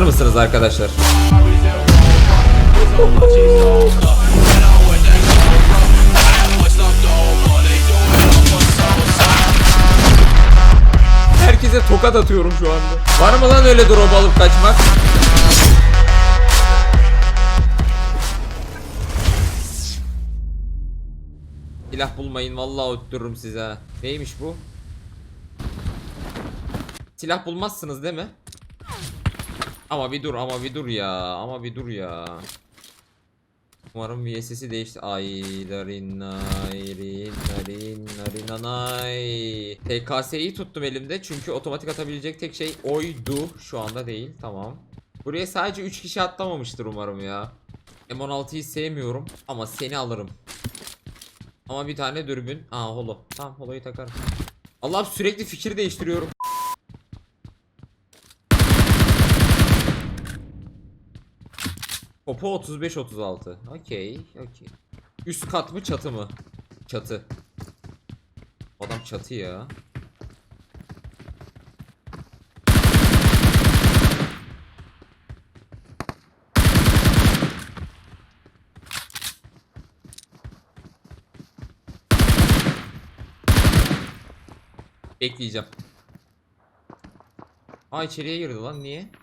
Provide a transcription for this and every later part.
Hazır mısınız arkadaşlar? Herkese tokat atıyorum şu anda. Var mı lan öyle drop alıp kaçmak? Silah bulmayın vallahi öttürürüm size. Neymiş bu? Silah bulmazsınız değil mi? Ama bir dur ama bir dur ya ama bir dur ya. Umarım VSS'i değişti. Aydarin ayrin narin narinanay. TKS'yi tuttum elimde çünkü otomatik atabilecek tek şey oydu. Şu anda değil. Tamam. Buraya sadece 3 kişi atlamamıştır umarım ya. M16'yı sevmiyorum ama seni alırım. Ama bir tane dürbün. Aa holo. Tamam holoyu takarım. Allah'ım sürekli fikir değiştiriyorum. Popo 35 36. Okey, okey. Üst kat mı çatı mı? Çatı. Adam çatı ya. Bekleyeceğim. Aa içeriye girdi lan niye?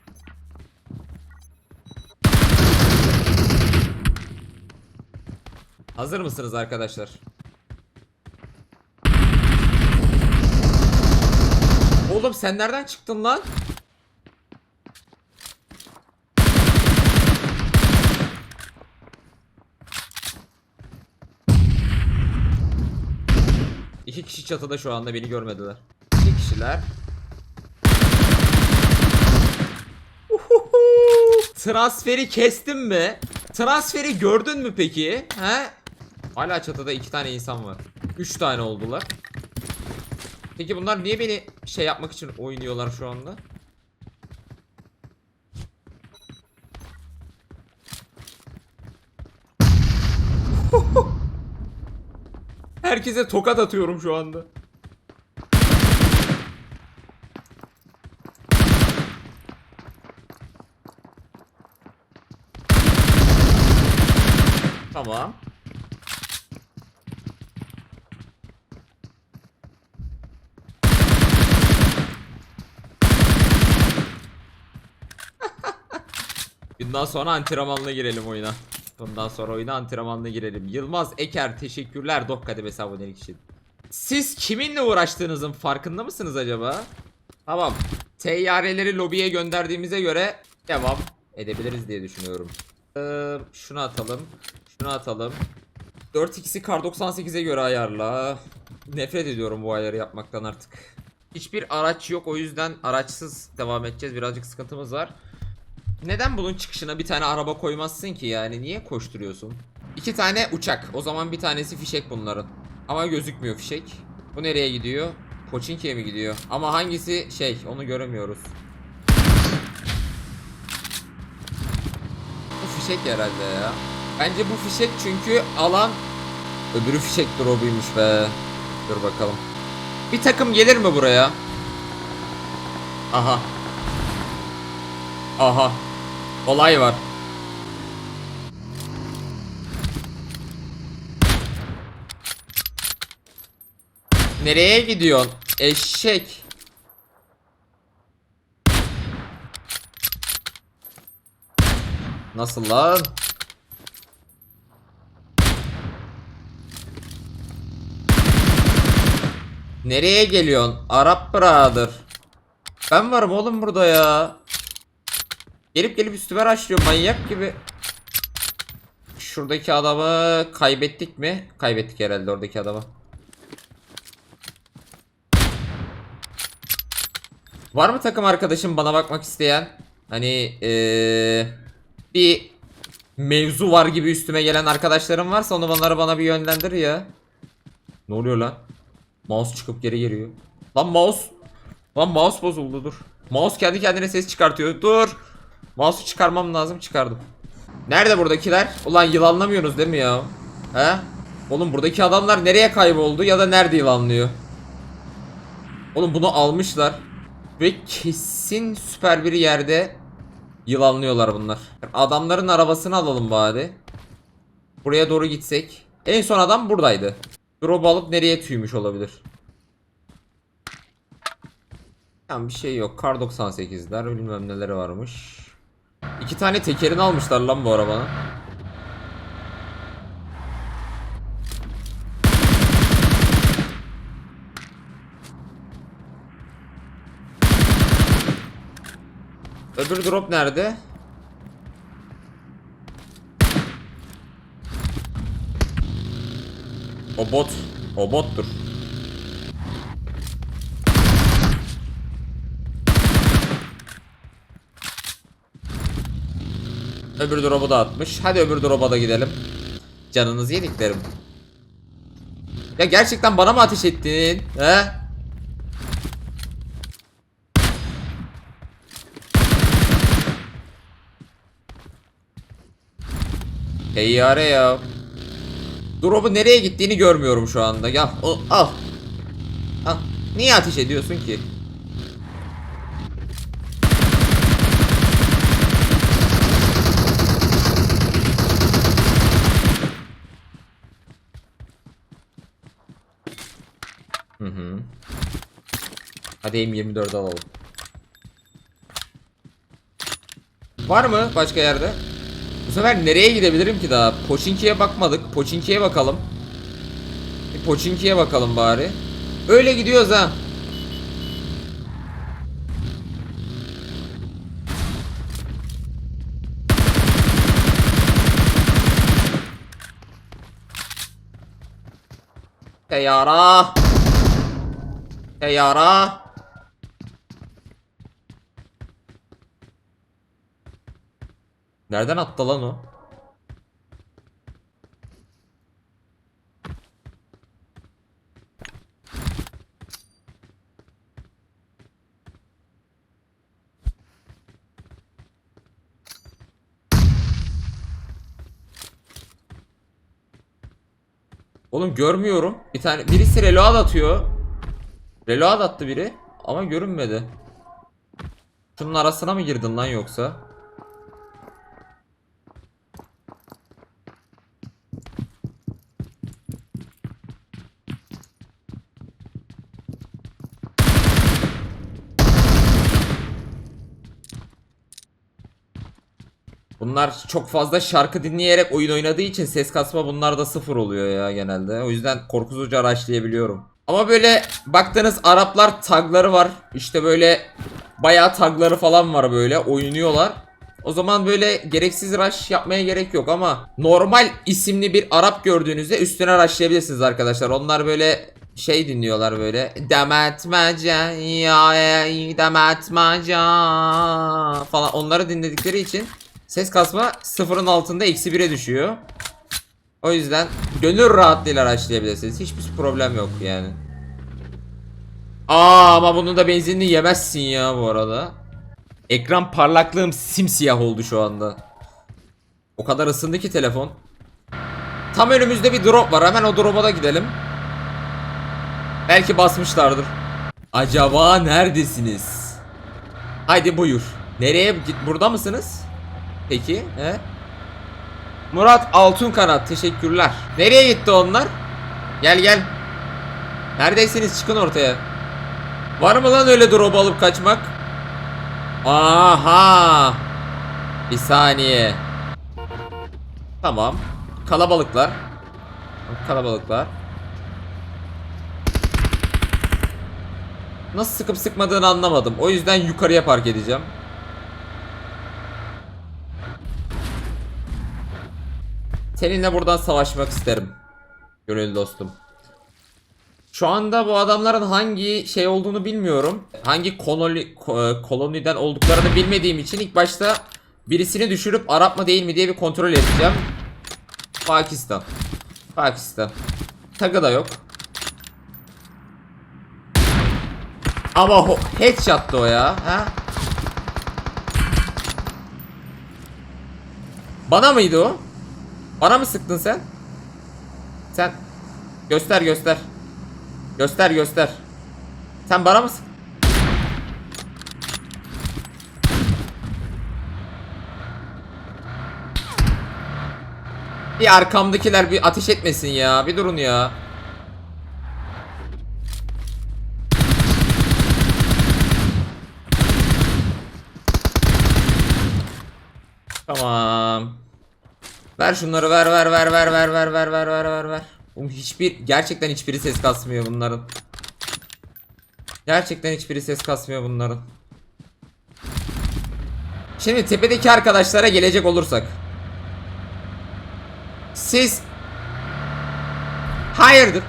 Hazır mısınız arkadaşlar? Oğlum sen nereden çıktın lan? İki kişi çatıda şu anda beni görmediler. İki kişiler. Uhuhu. Transferi kestim mi? Transferi gördün mü peki? He? Hala çatıda iki tane insan var. Üç tane oldular. Peki bunlar niye beni şey yapmak için oynuyorlar şu anda? Herkese tokat atıyorum şu anda. Tamam. Bundan sonra antrenmanla girelim oyuna. Bundan sonra oyuna antrenmanla girelim. Yılmaz Eker teşekkürler Dok kademesi abonelik için. Siz kiminle uğraştığınızın farkında mısınız acaba? Tamam. Teyyareleri lobiye gönderdiğimize göre devam edebiliriz diye düşünüyorum. Ee, şunu atalım. Şunu atalım. 4x'i kar 98'e göre ayarla. Nefret ediyorum bu ayarı yapmaktan artık. Hiçbir araç yok o yüzden araçsız devam edeceğiz. Birazcık sıkıntımız var. Neden bunun çıkışına bir tane araba koymazsın ki yani? Niye koşturuyorsun? İki tane uçak. O zaman bir tanesi fişek bunların. Ama gözükmüyor fişek. Bu nereye gidiyor? Poçinki'ye mi gidiyor? Ama hangisi şey onu göremiyoruz. Bu fişek herhalde ya. Bence bu fişek çünkü alan öbürü fişek drop'uymuş be. Dur bakalım. Bir takım gelir mi buraya? Aha. Aha. Olay var. Nereye gidiyorsun? Eşek. Nasıl lan? Nereye geliyorsun? Arap brother. Ben varım oğlum burada ya. Gelip gelip üstüme raşlıyor manyak gibi. Şuradaki adamı kaybettik mi? Kaybettik herhalde oradaki adamı. Var mı takım arkadaşım bana bakmak isteyen? Hani ee, bir mevzu var gibi üstüme gelen arkadaşlarım varsa onu onları bana bir yönlendir ya. Ne oluyor lan? Mouse çıkıp geri geliyor. Lan mouse. Lan mouse bozuldu dur. Mouse kendi kendine ses çıkartıyor. Dur. Mouse'u çıkarmam lazım çıkardım. Nerede buradakiler? Ulan yılanlamıyorsunuz değil mi ya? He? Oğlum buradaki adamlar nereye kayboldu ya da nerede yılanlıyor? Oğlum bunu almışlar. Ve kesin süper bir yerde Yılanlıyorlar bunlar. Adamların arabasını alalım bari. Buraya doğru gitsek. En son adam buradaydı. Drop alıp nereye tüymüş olabilir? Tamam bir şey yok. Kar 98'ler bilmem neleri varmış. İki tane tekerini almışlar lan bu arabanın. Öbür drop nerede? O bot. O bottur. Öbür drop'u da atmış. Hadi öbür drop'a da gidelim. Canınızı yediklerim. Ya gerçekten bana mı ateş ettin? He? Teyyare ya. Drop'u nereye gittiğini görmüyorum şu anda. O, al. Al. Niye ateş ediyorsun ki? Hadi M24 alalım. Var mı başka yerde? Bu sefer nereye gidebilirim ki daha? Poçinki'ye bakmadık. Poçinki'ye bakalım. Bir Poçinki'ye bakalım bari. Öyle gidiyoruz ha. Teyara. Teyara. Nereden attı lan o? Oğlum görmüyorum. Bir tane birisi reload atıyor. Reload attı biri ama görünmedi. Şunun arasına mı girdin lan yoksa? Bunlar çok fazla şarkı dinleyerek oyun oynadığı için ses kasma bunlarda sıfır oluyor ya genelde. O yüzden korkusuzca araçlayabiliyorum. Ama böyle baktığınız Araplar tagları var. İşte böyle bayağı tagları falan var böyle oynuyorlar. O zaman böyle gereksiz rush yapmaya gerek yok ama normal isimli bir Arap gördüğünüzde üstüne rushlayabilirsiniz arkadaşlar. Onlar böyle şey dinliyorlar böyle. Demetmece ya demetmece falan onları dinledikleri için ses kasma sıfırın altında eksi 1'e düşüyor. O yüzden gönül rahatlığıyla araçlayabilirsiniz. Hiçbir problem yok yani. Aa ama bunun da benzinini yemezsin ya bu arada. Ekran parlaklığım simsiyah oldu şu anda. O kadar ısındı ki telefon. Tam önümüzde bir drop var. Hemen o drop'a da gidelim. Belki basmışlardır. Acaba neredesiniz? Haydi buyur. Nereye git? Burada mısınız? Peki, he? Murat Altun Kanat teşekkürler. Nereye gitti onlar? Gel gel. Neredesiniz? Çıkın ortaya. Var mı lan öyle drop alıp kaçmak? Aha. Bir saniye. Tamam. Kalabalıklar. Kalabalıklar. Nasıl sıkıp sıkmadığını anlamadım. O yüzden yukarıya park edeceğim. Seninle buradan savaşmak isterim. Gönül dostum. Şu anda bu adamların hangi şey olduğunu bilmiyorum. Hangi koloni, ko- koloniden olduklarını bilmediğim için ilk başta birisini düşürüp Arap mı değil mi diye bir kontrol edeceğim. Pakistan. Pakistan. Tagı da yok. Ama ho- headshot'tı o ya. Ha? Bana mıydı o? Bana mı sıktın sen? Sen göster göster. Göster göster. Sen bana mı? Bir arkamdakiler bir ateş etmesin ya. Bir durun ya. Tamam. Ver şunları ver ver ver ver ver ver ver ver ver ver ver. Oğlum hiçbir gerçekten hiçbiri ses kasmıyor bunların. Gerçekten hiçbiri ses kasmıyor bunların. Şimdi tepedeki arkadaşlara gelecek olursak. Siz hayırdır?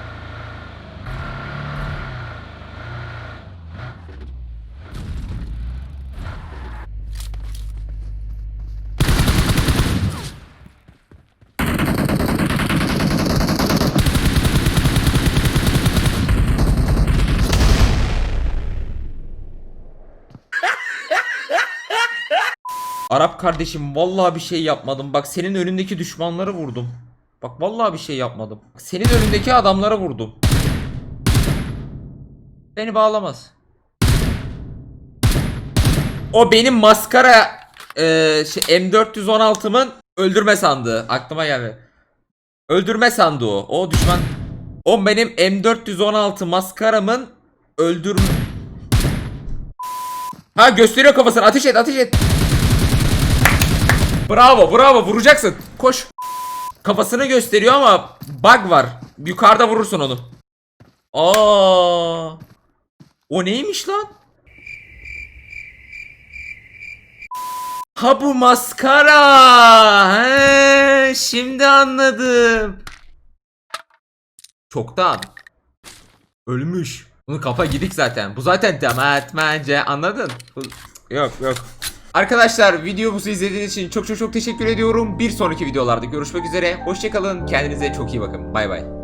Arap kardeşim vallahi bir şey yapmadım. Bak senin önündeki düşmanları vurdum. Bak vallahi bir şey yapmadım. Senin önündeki adamlara vurdum. Beni bağlamaz. O benim maskara e, şey, M416'mın öldürme sandığı. Aklıma geldi. Öldürme sandığı o. O düşman. O benim M416 maskaramın öldürme... Ha gösteriyor kafasını. Ateş et ateş et. Bravo bravo vuracaksın. Koş. Kafasını gösteriyor ama bug var. Yukarıda vurursun onu. Aa. O neymiş lan? Ha bu maskara. He, şimdi anladım. Çoktan. Ölmüş. Bunun kafa gidik zaten. Bu zaten demetmence anladın? Bu- Yok yok. Arkadaşlar videomuzu izlediğiniz için çok çok çok teşekkür ediyorum. Bir sonraki videolarda görüşmek üzere. Hoşçakalın. Kendinize çok iyi bakın. Bay bay.